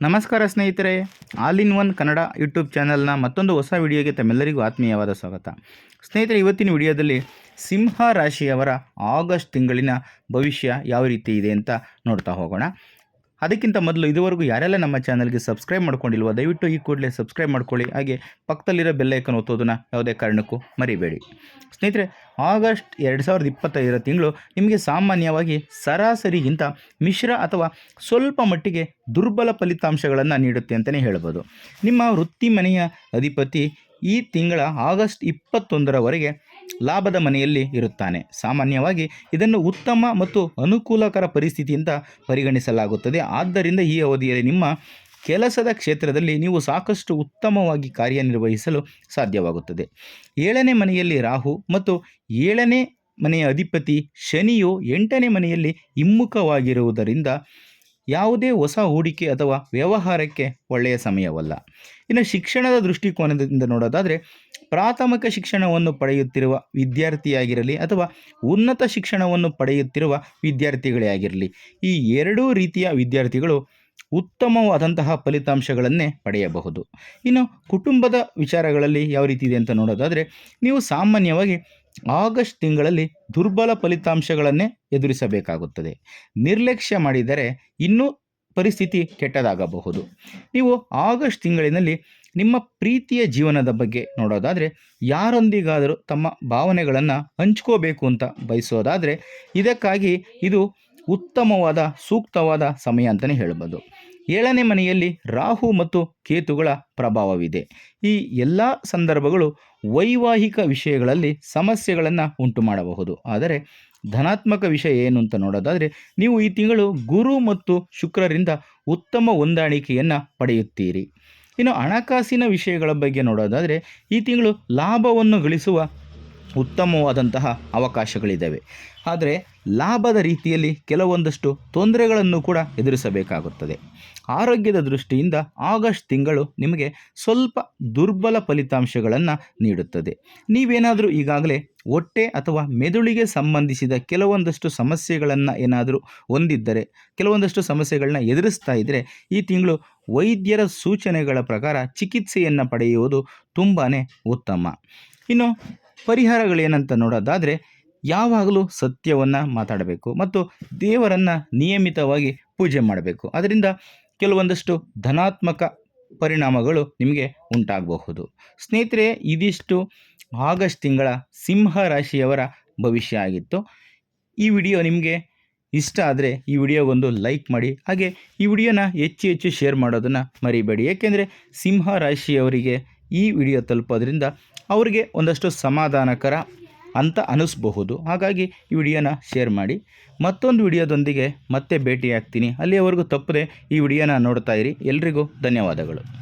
ನಮಸ್ಕಾರ ಸ್ನೇಹಿತರೆ, all in one Kannada YouTube ಚಾನಲ್ನ ಮತ್ತೊಂದು ಹೊಸ ವಿಡಿಯೋಗೆ ತಮ್ಮೆಲ್ಲರಿಗೂ ಆತ್ಮೀಯವಾದ ಸ್ವಾಗತ. ಸ್ನೇಹಿತರೆ, ಇವತ್ತಿನ ವಿಡಿಯೋದಲ್ಲಿ ಸಿಂಹ ರಾಶಿಯವರ ಆಗಸ್ಟ್ ತಿಂಗಳಿನ ಭವಿಷ್ಯ ಯಾವ ರೀತಿ ಇದೆ ಅಂತ ನೋಡ್ತಾ ಹೋಗೋಣ. ಅದಕ್ಕಿಂತ ಮೊದಲು ಇದುವರೆಗೂ ಯಾರೆಲ್ಲ ನಮ್ಮ ಚಾನಲ್ಗೆ ಸಬ್ಸ್ಕ್ರೈಬ್ ಮಾಡ್ಕೊಂಡಿಲ್ವೋ, ದಯವಿಟ್ಟು ಈ ಕೂಡಲೇ ಸಬ್ಸ್ಕ್ರೈಬ್ ಮಾಡ್ಕೊಳ್ಳಿ. ಹಾಗೆ ಪಕ್ಕದಲ್ಲಿರೋ ಬೆಲ್ಲೈಕನ್ ಒತ್ತೋದನ್ನು ಯಾವುದೇ ಕಾರಣಕ್ಕೂ ಮರಿಬೇಡಿ. ಸ್ನೇಹಿತರೆ, ಆಗಸ್ಟ್ ಎರಡು ಸಾವಿರದ ಇಪ್ಪತ್ತೈದರ ತಿಂಗಳು ನಿಮಗೆ ಸಾಮಾನ್ಯವಾಗಿ ಸರಾಸರಿಗಿಂತ ಮಿಶ್ರ ಅಥವಾ ಸ್ವಲ್ಪ ಮಟ್ಟಿಗೆ ದುರ್ಬಲ ಫಲಿತಾಂಶಗಳನ್ನು ನೀಡುತ್ತೆ ಅಂತಲೇ ಹೇಳ್ಬೋದು. ನಿಮ್ಮ ವೃತ್ತಿ ಮನೆಯ ಅಧಿಪತಿ ಈ ತಿಂಗಳ ಆಗಸ್ಟ್ ಇಪ್ಪತ್ತೊಂದರವರೆಗೆ ಲಾಭದ ಮನೆಯಲ್ಲಿ ಇರುತ್ತಾನೆ. ಸಾಮಾನ್ಯವಾಗಿ ಇದನ್ನು ಉತ್ತಮ ಮತ್ತು ಅನುಕೂಲಕರ ಪರಿಸ್ಥಿತಿ ಅಂತ ಪರಿಗಣಿಸಲಾಗುತ್ತದೆ. ಆದ್ದರಿಂದ ಈ ಅವಧಿಯಲ್ಲಿ ನಿಮ್ಮ ಕೆಲಸದ ಕ್ಷೇತ್ರದಲ್ಲಿ ನೀವು ಸಾಕಷ್ಟು ಉತ್ತಮವಾಗಿ ಕಾರ್ಯನಿರ್ವಹಿಸಲು ಸಾಧ್ಯವಾಗುತ್ತದೆ. ಏಳನೇ ಮನೆಯಲ್ಲಿ ರಾಹು ಮತ್ತು ಏಳನೇ ಮನೆಯ ಅಧಿಪತಿ ಶನಿಯು ಎಂಟನೇ ಮನೆಯಲ್ಲಿ ಹಿಮ್ಮುಖವಾಗಿರುವುದರಿಂದ ಯಾವುದೇ ಹೊಸ ಹೂಡಿಕೆ ಅಥವಾ ವ್ಯವಹಾರಕ್ಕೆ ಒಳ್ಳೆಯ ಸಮಯವಲ್ಲ. ಇನ್ನು ಶಿಕ್ಷಣದ ದೃಷ್ಟಿಕೋನದಿಂದ ನೋಡೋದಾದರೆ ಪ್ರಾಥಮಿಕ ಶಿಕ್ಷಣವನ್ನು ಪಡೆಯುತ್ತಿರುವ ವಿದ್ಯಾರ್ಥಿಯಾಗಿರಲಿ ಅಥವಾ ಉನ್ನತ ಶಿಕ್ಷಣವನ್ನು ಪಡೆಯುತ್ತಿರುವ ವಿದ್ಯಾರ್ಥಿಗಳೇ ಆಗಿರಲಿ, ಈ ಎರಡೂ ರೀತಿಯ ವಿದ್ಯಾರ್ಥಿಗಳು ಉತ್ತಮವಾದಂತಹ ಫಲಿತಾಂಶಗಳನ್ನೇ ಪಡೆಯಬಹುದು. ಇನ್ನು ಕುಟುಂಬದ ವಿಚಾರಗಳಲ್ಲಿ ಯಾವ ರೀತಿ ಇದೆ ಅಂತ ನೋಡೋದಾದರೆ, ನೀವು ಸಾಮಾನ್ಯವಾಗಿ ಆಗಸ್ಟ್ ತಿಂಗಳಲ್ಲಿ ದುರ್ಬಲ ಫಲಿತಾಂಶಗಳನ್ನೇ ಎದುರಿಸಬೇಕಾಗುತ್ತದೆ. ನಿರ್ಲಕ್ಷ್ಯ ಮಾಡಿದರೆ ಇನ್ನೂ ಪರಿಸ್ಥಿತಿ ಕೆಟ್ಟದಾಗಬಹುದು. ನೀವು ಆಗಸ್ಟ್ ತಿಂಗಳಿನಲ್ಲಿ ನಿಮ್ಮ ಪ್ರೀತಿಯ ಜೀವನದ ಬಗ್ಗೆ ನೋಡೋದಾದರೆ ಯಾರೊಂದಿಗಾದರೂ ತಮ್ಮ ಭಾವನೆಗಳನ್ನು ಹಂಚ್ಕೋಬೇಕು ಅಂತ ಬಯಸೋದಾದರೆ ಇದಕ್ಕಾಗಿ ಇದು ಉತ್ತಮವಾದ, ಸೂಕ್ತವಾದ ಸಮಯ ಅಂತಲೇ ಹೇಳ್ಬೋದು. ಏಳನೇ ಮನೆಯಲ್ಲಿ ರಾಹು ಮತ್ತು ಕೇತುಗಳ ಪ್ರಭಾವವಿದೆ. ಈ ಎಲ್ಲ ಸಂದರ್ಭಗಳು ವೈವಾಹಿಕ ವಿಷಯಗಳಲ್ಲಿ ಸಮಸ್ಯೆಗಳನ್ನು ಉಂಟು ಮಾಡಬಹುದು ಆದರೆ ಧನಾತ್ಮಕ ವಿಷಯ ಏನು ಅಂತ ನೋಡೋದಾದರೆ ನೀವು ಈ ತಿಂಗಳು ಗುರು ಮತ್ತು ಶುಕ್ರರಿಂದ ಉತ್ತಮ ಹೊಂದಾಣಿಕೆಯನ್ನು ಪಡೆಯುತ್ತೀರಿ. ಇನ್ನು ಹಣಕಾಸಿನ ವಿಷಯಗಳ ಬಗ್ಗೆ ನೋಡೋದಾದರೆ ಈ ತಿಂಗಳು ಲಾಭವನ್ನು ಗಳಿಸುವ ಉತ್ತಮವಾದಂತಹ ಅವಕಾಶಗಳಿದ್ದಾವೆ. ಆದರೆ ಲಾಭದ ರೀತಿಯಲ್ಲಿ ಕೆಲವೊಂದಷ್ಟು ತೊಂದರೆಗಳನ್ನು ಕೂಡ ಎದುರಿಸಬೇಕಾಗುತ್ತದೆ. ಆರೋಗ್ಯದ ದೃಷ್ಟಿಯಿಂದ ಆಗಸ್ಟ್ ತಿಂಗಳು ನಿಮಗೆ ಸ್ವಲ್ಪ ದುರ್ಬಲ ಫಲಿತಾಂಶಗಳನ್ನು ನೀಡುತ್ತದೆ. ನೀವೇನಾದರೂ ಈಗಾಗಲೇ ಹೊಟ್ಟೆ ಅಥವಾ ಮೆದುಳಿಗೆ ಸಂಬಂಧಿಸಿದ ಕೆಲವೊಂದಷ್ಟು ಸಮಸ್ಯೆಗಳನ್ನು ಏನಾದರೂ ಹೊಂದಿದ್ದರೆ, ಕೆಲವೊಂದಷ್ಟು ಸಮಸ್ಯೆಗಳನ್ನ ಎದುರಿಸ್ತಾ ಇದ್ದರೆ ಈ ತಿಂಗಳು ವೈದ್ಯರ ಸೂಚನೆಗಳ ಪ್ರಕಾರ ಚಿಕಿತ್ಸೆಯನ್ನು ಪಡೆಯುವುದು ತುಂಬಾ ಉತ್ತಮ. ಇನ್ನು ಪರಿಹಾರಗಳೇನಂತ ನೋಡೋದಾದರೆ ಯಾವಾಗಲೂ ಸತ್ಯವನ್ನು ಮಾತಾಡಬೇಕು ಮತ್ತು ದೇವರನ್ನು ನಿಯಮಿತವಾಗಿ ಪೂಜೆ ಮಾಡಬೇಕು. ಅದರಿಂದ ಕೆಲವೊಂದಷ್ಟು ಧನಾತ್ಮಕ ಪರಿಣಾಮಗಳು ನಿಮಗೆ ಉಂಟಾಗಬಹುದು. ಸ್ನೇಹಿತರೆ, ಇದಿಷ್ಟು ಆಗಸ್ಟ್ ತಿಂಗಳ ಸಿಂಹ ರಾಶಿಯವರ ಭವಿಷ್ಯ ಆಗಿತ್ತು. ಈ ವಿಡಿಯೋ ನಿಮಗೆ ಇಷ್ಟ ಆದರೆ ಈ ವಿಡಿಯೋಗೊಂದು ಲೈಕ್ ಮಾಡಿ, ಹಾಗೆ ಈ ವಿಡಿಯೋನ ಹೆಚ್ಚು ಹೆಚ್ಚು ಶೇರ್ ಮಾಡೋದನ್ನು ಮರಿಬೇಡಿ. ಏಕೆಂದರೆ ಸಿಂಹ ರಾಶಿಯವರಿಗೆ ಈ ವಿಡಿಯೋ ತಲುಪೋದ್ರಿಂದ ಅವರಿಗೆ ಒಂದಷ್ಟು ಸಮಾಧಾನಕರ ಅಂತ ಅನಿಸ್ಬಹುದು ಹಾಗಾಗಿ ಈ ವಿಡಿಯೋನ ಶೇರ್ ಮಾಡಿ. ಮತ್ತೊಂದು ವಿಡಿಯೋದೊಂದಿಗೆ ಮತ್ತೆ ಭೇಟಿಯಾಗ್ತೀನಿ. ಅಲ್ಲಿಯವರೆಗೂ ತಪ್ಪದೆ ಈ ವಿಡಿಯೋನ ನೋಡ್ತಾ ಇರಿ. ಎಲ್ರಿಗೂ ಧನ್ಯವಾದಗಳು.